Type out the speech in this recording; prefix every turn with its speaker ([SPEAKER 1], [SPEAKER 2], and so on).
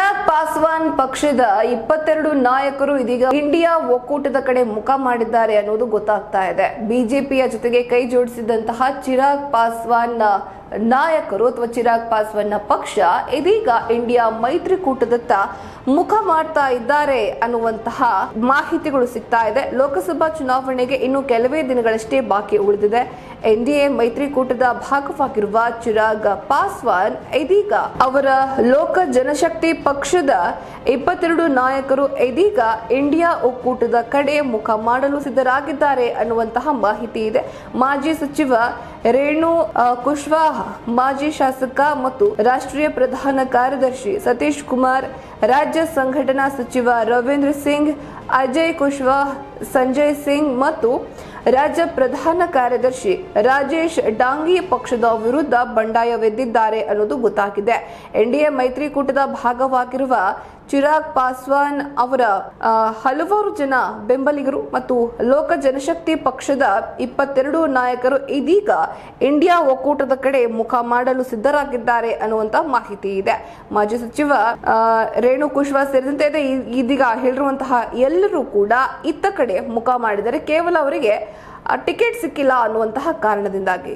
[SPEAKER 1] ಚಿರಾಗ್ ಪಾಸ್ವಾನ್ ಪಕ್ಷದ ಇಪ್ಪತ್ತೆರಡು ನಾಯಕರು ಇದೀಗ ಇಂಡಿಯಾ ಒಕ್ಕೂಟದ ಕಡೆ ಮುಖ ಮಾಡಿದ್ದಾರೆ ಅನ್ನೋದು ಗೊತ್ತಾಗ್ತಾ ಇದೆ. ಬಿಜೆಪಿಯ ಜೊತೆಗೆ ಕೈ ಜೋಡಿಸಿದಂತಹ ಚಿರಾಗ್ ಪಾಸ್ವಾನ್ ನಾಯಕರು ಅಥವಾ ಚಿರಾಗ್ ಪಾಸ್ವಾನ್ನ ಪಕ್ಷ ಇದೀಗ ಇಂಡಿಯಾ ಮೈತ್ರಿಕೂಟದತ್ತ ಮುಖ ಮಾಡ್ತಾ ಇದ್ದಾರೆ ಅನ್ನುವಂತಹ ಮಾಹಿತಿಗಳು ಸಿಗ್ತಾ ಇದೆ. ಲೋಕಸಭಾ ಚುನಾವಣೆಗೆ ಇನ್ನು ಕೆಲವೇ ದಿನಗಳಷ್ಟೇ ಬಾಕಿ ಉಳಿದಿದೆ. ಎನ್ ಡಿ ಎ ಮೈತ್ರಿಕೂಟದ ಭಾಗವಾಗಿರುವ ಚಿರಾಗ್ ಪಾಸ್ವಾನ್ ಇದೀಗ ಅವರ ಲೋಕ ಜನಶಕ್ತಿ ಪಕ್ಷದ ಇಪ್ಪತ್ತೆರಡು ನಾಯಕರು ಇದೀಗ ಇಂಡಿಯಾ ಒಕ್ಕೂಟದ ಕಡೆ ಮುಖ ಮಾಡಲು ಸಿದ್ಧರಾಗಿದ್ದಾರೆ ಅನ್ನುವಂತಹ ಮಾಹಿತಿ ಇದೆ. ಮಾಜಿ ಸಚಿವ ರೇಣು ಕುಶ್ವಾಹ ಮಾಜಿ ಶಾಸಕ ಮತ್ತು ರಾಷ್ಟ್ರೀಯ ಪ್ರಧಾನ ಕಾರ್ಯದರ್ಶಿ ಸತೀಶ್ ಕುಮಾರ್, ರಾಜ್ಯ ಸಂಘಟನಾ ಸಚಿವ ರವೀಂದ್ರ ಸಿಂಗ್, ಅಜಯ್ ಕುಶ್ವಾಹ್ ಸಂಜಯ್ ಸಿಂಗ್ ಮತ್ತು ರಾಜ್ಯ ಪ್ರಧಾನ ಕಾರ್ಯದರ್ಶಿ ರಾಜೇಶ್ ಡಾಂಗಿ ಪಕ್ಷದ ವಿರುದ್ಧ ಬಂಡಾಯವೆದ್ದಿದ್ದಾರೆ ಅನ್ನೋದು ಗೊತ್ತಾಗಿದೆ. ಎನ್ಡಿಎ ಮೈತ್ರಿಕೂಟದ ಭಾಗವಾಗಿರುವ ಚಿರಾಗ್ ಪಾಸ್ವಾನ್ ಅವರ ಹಲವಾರು ಜನ ಬೆಂಬಲಿಗರು ಮತ್ತು ಲೋಕ ಜನಶಕ್ತಿ ಪಕ್ಷದ ಇಪ್ಪತ್ತೆರಡು ನಾಯಕರು ಇದೀಗ ಇಂಡಿಯಾ ಒಕ್ಕೂಟದ ಕಡೆ ಮುಖ ಮಾಡಲು ಸಿದ್ಧರಾಗಿದ್ದಾರೆ ಅನ್ನುವಂತ ಮಾಹಿತಿ ಇದೆ. ಮಾಜಿ ಸಚಿವ ರೇಣು ಕುಶ್ವಾ ಸೇರಿದಂತೆ ಇದೀಗ ಹೇಳಿರುವಂತಹ ಎಲ್ಲರೂ ಕೂಡ ಇತ್ತ ಕಡೆ ಮುಖ ಮಾಡಿದರೆ ಕೇವಲ ಅವರಿಗೆ ಟಿಕೆಟ್ ಸಿಕ್ಕಿಲ್ಲ ಅನ್ನುವಂತಹ ಕಾರಣದಿಂದಾಗಿ.